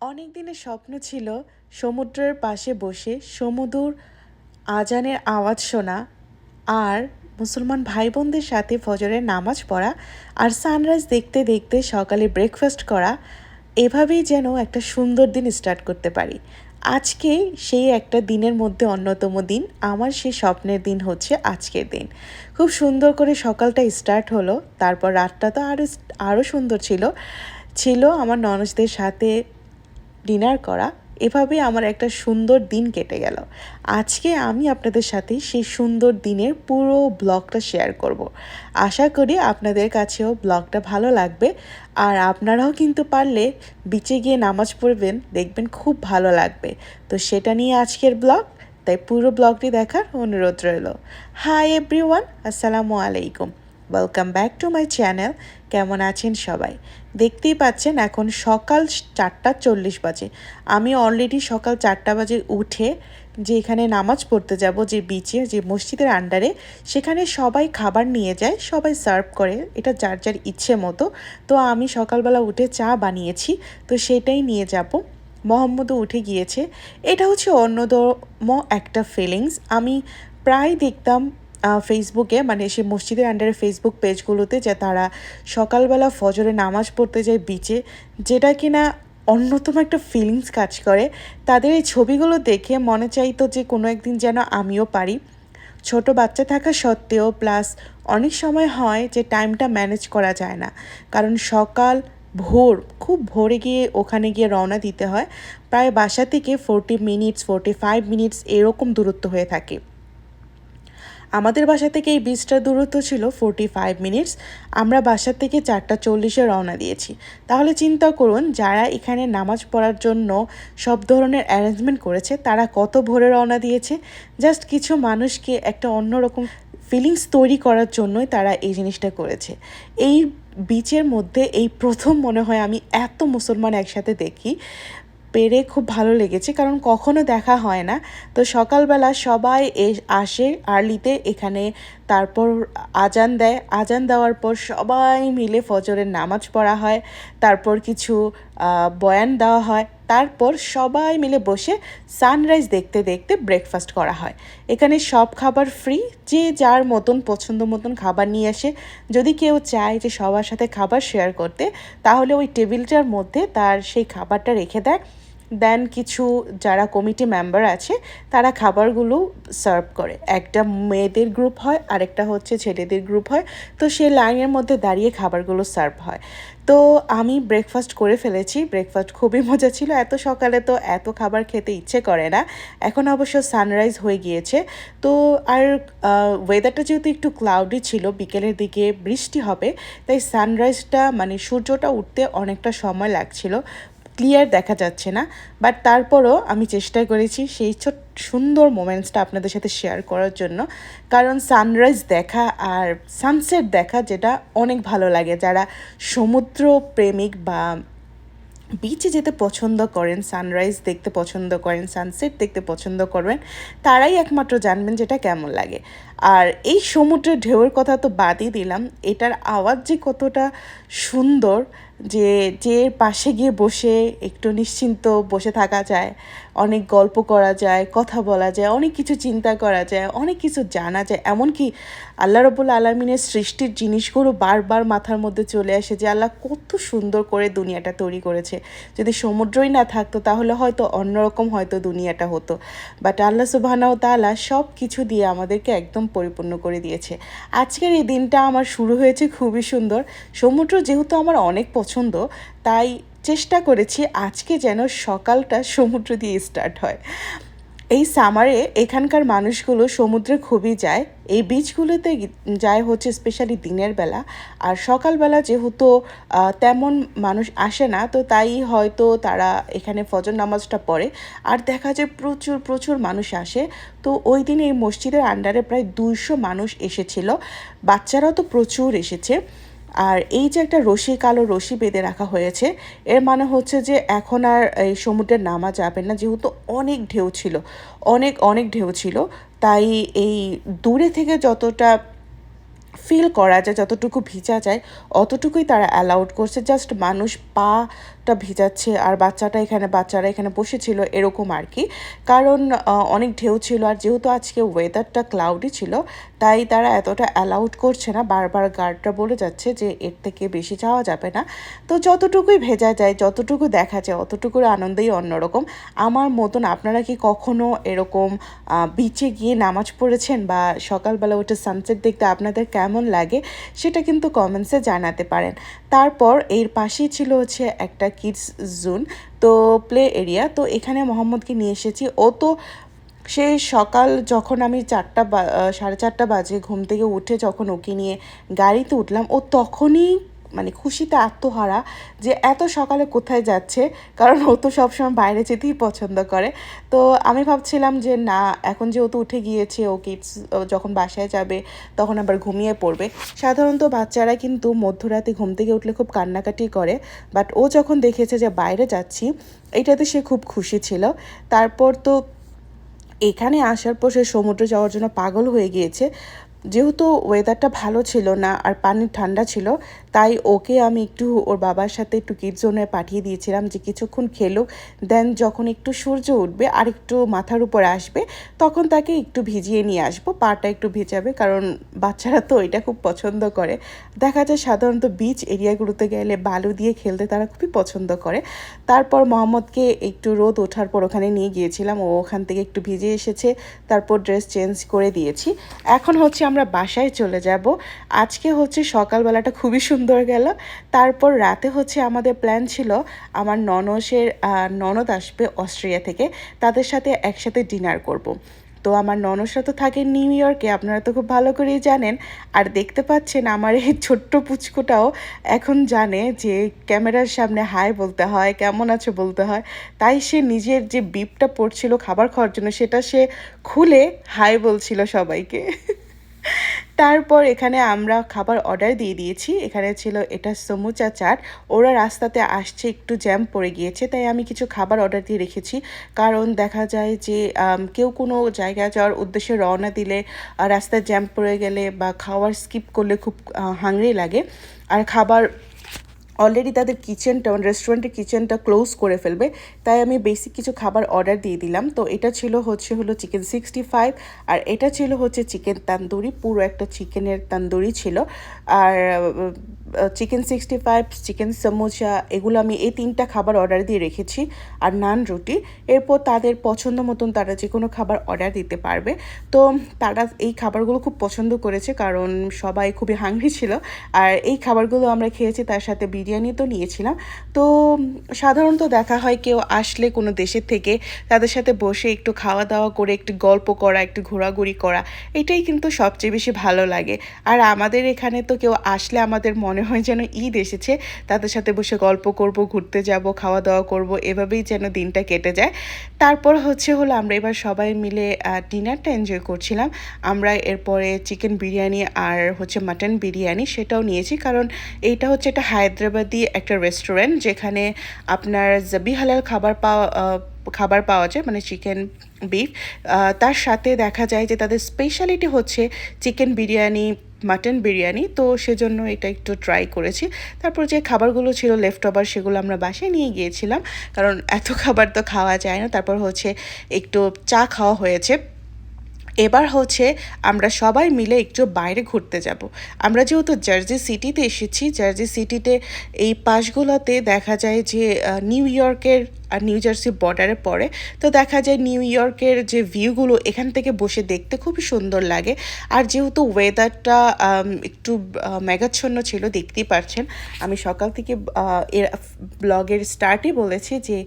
অনেক দিনের স্বপ্ন ছিল সমুদ্রের পাশে বসে সমুদ্র আজানের আওয়াজ শোনা আর মুসলমান ভাই বোনদের সাথে ফজরের নামাজ পড়া আর সানরাইজ দেখতে দেখতে সকালে ব্রেকফাস্ট করা, এভাবেই যেন একটা সুন্দর দিন স্টার্ট করতে পারি। আজকে সেই একটা দিনের মধ্যে অন্যতম দিন, আমার সেই স্বপ্নের দিন হচ্ছে আজকের দিন। খুব সুন্দর করে সকালটা স্টার্ট হলো, তারপর রাতটা তো আরও আরও সুন্দর ছিল। ছিল আমার ননসদের সাথে ডিনার করা এভাবে আমার একটা সুন্দর দিন কেটে গেল। আজকে আমি আপনাদের সাথে সেই সুন্দর দিনের পুরো ব্লগটা শেয়ার করব। আশা করি আপনাদের কাছেও ব্লগটা ভালো লাগবে। আর আপনারাও কিন্তু পারলে বিচে গিয়ে নামাজ পড়বেন, দেখবেন খুব ভালো লাগবে। তো সেটা নিয়ে আজকের ব্লগ, তাই পুরো ব্লগটি দেখার অনুরোধ রইল। হাই এভরিওয়ান আসসালামু আলাইকুম। Welcome back to my channel কেমন আছেন সবাই? দেখতেই পাচ্ছেন এখন সকাল চারটা চল্লিশ বাজে। আমি অলরেডি সকাল চারটা বাজে উঠে যে এখানে নামাজ পড়তে যাব, যে বিচে যে মসজিদের আন্ডারে সেখানে সবাই খাবার নিয়ে যায়, সবাই সার্ভ করে। এটা যার যার ইচ্ছে মতো। তো আমি সকালবেলা উঠে চা বানিয়েছি, তো সেটাই নিয়ে যাব। মোহাম্মদও উঠে গিয়েছে। এটা হচ্ছে অন্যতম একটা ফিলিংস আমি প্রায় দেখতাম ফেসবুকে মানে সে মসজিদের আন্ডারে ফেসবুক পেজগুলোতে যে তারা সকালবেলা ফজরে নামাজ পড়তে যায় বিচে যেটা কিনা অন্যতম একটা ফিলিংস কাজ করে। তাদের এই ছবিগুলো দেখে মনে চাইতো যে কোনো একদিন যেন আমিও পারি। ছোট বাচ্চা থাকা সত্ত্বেও প্লাস অনেক সময় হয় যে টাইমটা ম্যানেজ করা যায় না। কারণ সকাল ভোর, খুব ভোরে গিয়ে ওখানে গিয়ে রওনা দিতে হয়। প্রায় বাসা থেকে forty minutes forty five minutes এরকম দূরত্ব হয়ে থাকে। আমাদের বাসা থেকে এই বিচটার দূরত্ব ছিল ফোরটি ফাইভ মিনিটস আমরা বাসা থেকে চারটা চল্লিশে রওনা দিয়েছি। তাহলে চিন্তা করুন, যারা এখানে নামাজ পড়ার জন্য সব ধরনের অ্যারেঞ্জমেন্ট করেছে, তারা কত ভোরে রওনা দিয়েছে? জাস্ট কিছু মানুষকে একটা অন্যরকম ফিলিংস তৈরি করার জন্যই তারা এই জিনিসটা করেছে। এই বিচের মধ্যে এই প্রথম মনে হয় আমি এত মুসলমান একসাথে দেখি। পেরে খুব ভালো লেগেছে, কারণ কখনো দেখা হয় না। তো সকালবেলা সবাই এ, আসে আর্লিতে এখানে, তারপর আজান দেয়। আজান দেওয়ার পর সবাই মিলে ফজরের নামাজ পড়া হয়, তারপর কিছু বয়ান দেওয়া হয়, তারপর সবাই মিলে বসে সানরাইজ দেখতে দেখতে ব্রেকফাস্ট করা হয়। এখানে সব খাবার ফ্রি, যে যার মতন পছন্দ মতন খাবার নিয়ে আসে। যদি কেউ চায় যে সবার সাথে খাবার শেয়ার করতে, তাহলে ওই টেবিলটার মধ্যে তার সেই খাবারটা রেখে দেয়। দেন কিছু যারা কমিটি মেম্বার আছে, তারা খাবারগুলো সার্ভ করে। একটা মেয়েদের গ্রুপ হয়, আরেকটা হচ্ছে ছেলেদের গ্রুপ হয়। তো সে লাইনের মধ্যে দাঁড়িয়ে খাবারগুলো সার্ভ হয়। তো আমি ব্রেকফাস্ট করে ফেলেছি ব্রেকফাস্ট খুবই মজা ছিল। এত সকালে তো এত খাবার খেতে ইচ্ছে করে না। এখন অবশ্য সানরাইজ হয়ে গিয়েছে। তো আর ওয়েদারটা যেহেতু একটু ক্লাউডি ছিল, বিকেলের দিকে বৃষ্টি হবে, তাই সানরাইজটা মানে সূর্যটা উঠতে অনেকটা সময় লাগছিল। ক্লিয়ার দেখা যাচ্ছে না বাট তারপরও আমি চেষ্টা করেছি সেই ছোট, সুন্দর মোমেন্টসটা আপনাদের সাথে শেয়ার করার জন্য। কারণ সানরাইজ দেখা আর সানসেট দেখা যেটা অনেক ভালো লাগে। যারা সমুদ্র প্রেমিক বা বিচে যেতে পছন্দ করেন সানরাইজ দেখতে পছন্দ করেন সানসেট দেখতে পছন্দ করবেন, তারাই একমাত্র জানবেন যেটা কেমন লাগে। আর এই সমুদ্রের ঢেউয়ের কথা তো বাদই দিলাম, এটার আওয়াজ যে কতটা সুন্দর যে যে পাশে গিয়ে বসে একটু নিশ্চিন্ত বসে থাকা যায়, অনেক গল্প করা যায়, কথা বলা যায়, অনেক কিছু চিন্তা করা যায়, অনেক কিছু জানা যায়। এমনকি আল্লাহ রবুল আলমিনের সৃষ্টির জিনিসগুলো বারবার মাথার মধ্যে চলে আসে যে, আল্লাহ কত সুন্দর করে দুনিয়াটা তৈরি করেছে। যদি সমুদ্রই না থাকতো, তাহলে হয়তো অন্যরকম হয়তো দুনিয়াটা হতো। বাট আল্লাহ সুবাহানাও তালা সব কিছু দিয়ে আমাদেরকে একদম পরিপূর্ণ করে দিয়েছে। আজকের এই দিনটা আমার শুরু হয়েছে খুবই সুন্দর। সমুদ্র যেহেতু আমার অনেক পছন্দ তাই চেষ্টা করেছি আজকে যেন সকালটা সমুদ্র দিয়ে স্টার্ট হয়। এই সামারে এখানকার মানুষগুলো সমুদ্রে খুবই যায়। এই বিচগুলোতে যায় হচ্ছে স্পেশালি দিনের বেলা। আর সকালবেলা যেহেতু তেমন মানুষ আসে না, তো তাই হয়তো তারা এখানে ফজর নামাজটা পড়ে। আর দেখা যায় প্রচুর প্রচুর মানুষ আসে। তো ওই দিন এই মসজিদের আন্ডারে প্রায় দুইশো মানুষ এসেছিল। বাচ্চারাও তো প্রচুর এসেছে। আর এই যে একটা রশি, কালো রশি বেঁধে রাখা হয়েছে, এর মানে হচ্ছে যে এখন আর এই সমুদ্রে নামা যাবে না, যেহেতু অনেক ঢেউ ছিল, অনেক অনেক ঢেউ ছিল, তাই এই দূরে থেকে যতটা ফিল করা যায়, যতটুকু ভিজা যায়, অতটুকুই তারা অ্যালাউড করছে জাস্ট মানুষ পা ওয়েদারটা ভিজাচ্ছে আর বাচ্চাটা এখানে, বাচ্চারা এখানে বসেছিল এরকম আর কি। কারণ অনেক ঢেউ ছিল আর যেহেতু আজকে ওয়েদারটা ক্লাউডি ছিল, তাই তারা এতটা অ্যালাউড করছে না। বারবার গার্ডরা বলে যাচ্ছে যে এর থেকে বেশি যাওয়া যাবে না। তো যতটুকুই ভেজা যায়, যতটুকু দেখা যায়, অতটুকুর আনন্দেই অন্যরকম। আমার মতন আপনারা কি কখনো এরকম বিচে গিয়ে নামাজ পড়েছেন বা সকালবেলা উঠে সানসেট দেখতে আপনাদের কেমন লাগে, সেটা কিন্তু কমেন্টসে জানাতে পারেন। তারপর এর পাশেই ছিল হচ্ছে একটা কিডস জোন তো প্লে এরিয়া তো এখানে মোহাম্মদকে নিয়ে এসেছি। ও তো সে সকাল যখন আমি চারটা সাড়ে চারটা বাজে ঘুম থেকে উঠে যখন ওকে নিয়ে গাড়িতে উঠলাম, ও তখনই মানে খুশিতে আত্মহারা যে এত সকালে কোথায় যাচ্ছে? কারণ ও তো সবসময় বাইরে যেতেই পছন্দ করে। তো আমি ভাবছিলাম যে, না, এখন যেহেতু উঠে গিয়েছে, ও কিডস যখন বাসায় যাবে, তখন আবার ঘুমিয়ে পড়বে। সাধারণত বাচ্চারা কিন্তু মধ্যরাতে ঘুম থেকে উঠলে খুব কান্নাকাটি করে। বাট ও যখন দেখেছে যে বাইরে যাচ্ছি, এটাতে সে খুব খুশি ছিল। তারপর তো এখানে আসার পর সে সমুদ্রে যাওয়ার জন্য পাগল হয়ে গিয়েছে। যেহেতু ওয়েদারটা ভালো ছিল না আর পানি ঠান্ডা ছিল, তাই ওকে আমি একটু ওর বাবার সাথে একটু কিড জোনে পাঠিয়ে দিয়েছিলাম যে কিছুক্ষণ খেলুক দেন যখন একটু সূর্য উঠবে আর একটু মাথার উপরে আসবে, তখন তাকে একটু ভিজিয়ে নিয়ে আসব, পাটা একটু ভিজাবে, কারণ বাচ্চারা তো এটা খুব পছন্দ করে। দেখা যায় সাধারণত বিচ এরিয়াগুলোতে গেলে বালু দিয়ে খেলতে তারা খুবই পছন্দ করে। তারপর মোহাম্মদকে একটু রোদ ওঠার পর ওখানে নিয়ে গিয়েছিলাম, ও ওখান থেকে একটু ভিজে এসেছে, তারপর ড্রেস চেঞ্জ করে দিয়েছি। এখন হচ্ছে আমরা বাসায় চলে যাব। আজকে হচ্ছে সকালবেলাটা খুবই সুন্দর গেল। তারপর রাতে হচ্ছে আমাদের প্ল্যান ছিল, আমার ননসের ননদ আসবে অস্ট্রিয়া থেকে, তাদের সাথে একসাথে ডিনার করব। তো আমার ননসরা তো থাকে নিউ ইয়র্কে আপনারা তো খুব ভালো করেই জানেন। আর দেখতে পাচ্ছেন আমার এই ছোট্ট পুচকুটাও এখন জানে যে ক্যামেরার সামনে হাই বলতে হয়, কেমন আছো বলতে হয়। তাই সে নিজের যে বিপটা পড়ছিল খাবার খাওয়ার জন্য, সেটা সে খুলে হাই বলছিল সবাইকে। তারপর এখানে আমরা খাবার অর্ডার দিয়ে দিয়েছি। এখানে ছিল এটা সমুচা চাট। ওরা রাস্তাতে আসছে, একটু জ্যাম পড়ে গিয়েছে, তাই আমি কিছু খাবার অর্ডার দিয়ে রেখেছি। কারণ দেখা যায় যে কেউ কোনো জায়গায় যাওয়ার উদ্দেশ্যে রওনা দিলে, রাস্তায় জ্যাম পড়ে গেলে বা খাওয়ার স্কিপ করলে খুব হাংরি লাগে। আর খাবার অলরেডি তাদের কিচেনটা রেস্টুরেন্টের কিচেনটা ক্লোজ করে ফেলবে। তাই আমি বেসিক কিছু খাবার অর্ডার দিয়ে দিলাম। তো এটা ছিল হচ্ছে হলো চিকেন সিক্সটি ফাইভ আর এটা ছিল হচ্ছে চিকেন তান্দুরি। পুরো একটা চিকেনের তান্দুরি ছিল। আর chicken sixty five chicken samosa এগুলো আমি এই তিনটা খাবার অর্ডার দিয়ে রেখেছি, আর নান রুটি। এরপর তাদের পছন্দ মতন তারা যে কোনো খাবার অর্ডার দিতে পারবে। তো তারা এই খাবারগুলো খুব পছন্দ করেছে, কারণ সবাই খুবই হাংরি ছিল। আর এই খাবারগুলো আমরা খেয়েছি, তার সাথে বিরিয়ানি তো নিয়েছিলাম। তো সাধারণত দেখা হয় কেউ আসলে কোনো দেশের থেকে তাদের সাথে বসে একটু খাওয়া দাওয়া করে, একটু গল্প করা, একটু ঘোরাঘুরি করা, এটাই কিন্তু সবচেয়ে বেশি ভালো লাগে। আর আমাদের এখানে তো কেউ আসলে আমাদের মনে হয় যেন ঈদ এসেছে। তাদের সাথে বসে গল্প করব, ঘুরতে যাব খাওয়া দাওয়া করব, এভাবেই যেন দিনটা কেটে যায়। তারপর হচ্ছে হলো আমরা এবার সবাই মিলে ডিনারটা এনজয় করছিলাম। আমরা এরপরে চিকেন বিরিয়ানি আর হচ্ছে মাটন বিরিয়ানি সেটাও নিয়েছি। কারণ এইটা হচ্ছে একটা হায়দ্রাবাদি একটা রেস্টুরেন্ট যেখানে আপনার জাবি হালাল খাবার পাওয়া খাবার পাওয়া যায় মানে চিকেন বিফ তার সাথে দেখা যায় যে তাদের স্পেশালিটি হচ্ছে চিকেন বিরিয়ানি মাটন বিরিয়ানি, তো সেজন্য এটা একটু ট্রাই করেছি। তারপর যে খাবারগুলো ছিল লেফট ওভার সেগুলো আমরা বাসায় নিয়ে গিয়েছিলাম, কারণ এত খাবার তো খাওয়া যায় না। তারপর হচ্ছে একটু চা খাওয়া হয়েছে। এবার হচ্ছে আমরা সবাই মিলে একটু বাইরে ঘুরতে যাব। আমরা যেহেতু জার্জি সিটিতে এসেছি জার্জি সিটিতে এই পাশগুলোতে দেখা যায় যে নিউ ইয়র্কের আর নিউ জার্সি বর্ডারে পড়ে। তো দেখা যায় নিউ ইয়র্কের যে ভিউগুলো এখান থেকে বসে দেখতে খুবই সুন্দর লাগে। আর যেহেতু ওয়েদারটা একটু মেঘাচ্ছন্ন ছিল, দেখতেই পারছেন। আমি সকাল থেকে এর ব্লগের স্টার্টই বলেছি যে,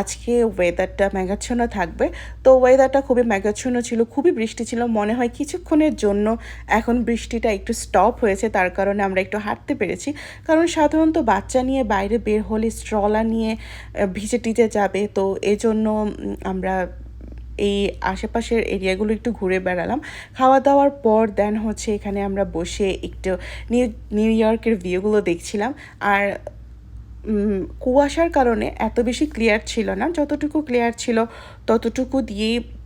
আজকে ওয়েদারটা মেঘাচ্ছন্ন থাকবে। তো ওয়েদারটা খুবই মেঘাচ্ছন্ন ছিল, খুবই বৃষ্টি ছিল। মনে হয় কিছুক্ষণের জন্য এখন বৃষ্টিটা একটু স্টপ হয়েছে। তার কারণে আমরা একটু হাঁটতে পেরেছি। কারণ সাধারণত বাচ্চা নিয়ে বাইরে বের হলে স্ট্রলা নিয়ে ভিজে টিজে যাবে। তো এজন্য জন্য আমরা এই আশেপাশের এরিয়াগুলো একটু ঘুরে বেড়ালাম। খাওয়া দাওয়ার পর দেন হচ্ছে এখানে আমরা বসে একটু নিউ নিউ ইয়র্কের ভিউগুলো দেখছিলাম। আর কুয়াশার কারণে এত বেশি ক্লিয়ার ছিল না। যতটুকু ক্লিয়ার ছিল ততটুকু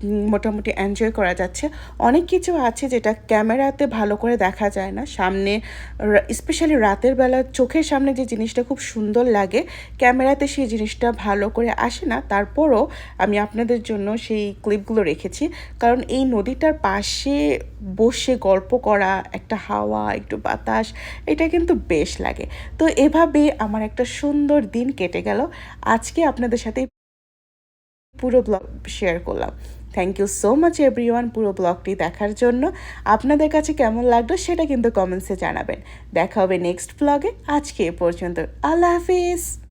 উম, মোটামুটি এনজয় করা যাচ্ছে। অনেক কিছু আছে যেটা ক্যামেরাতে ভালো করে দেখা যায় না। সামনে স্পেশালি রাতের বেলা চোখের সামনে যে জিনিসটা খুব সুন্দর লাগে ক্যামেরাতে সেই জিনিসটা ভালো করে আসে না। তারপরও আমি আপনাদের জন্য সেই ক্লিপগুলো রেখেছি। কারণ এই নদীটার পাশে বসে গল্প করা একটা হাওয়া একটু বাতাস এটা কিন্তু বেশ লাগে। তো এভাবে আমার একটা সুন্দর দিন কেটে গেল। আজকে আপনাদের সাথে পুরো ব্লগ শেয়ার করলাম। Thank you so much everyone পুরো ব্লগটি দেখার জন্য। আপনাদের কাছে কেমন লাগল সেটা কিন্তু কমেন্টসে জানাবেন। দেখা হবে নেক্সট ব্লগে আজকে এ পর্যন্ত। আল্লাহ হাফিজ।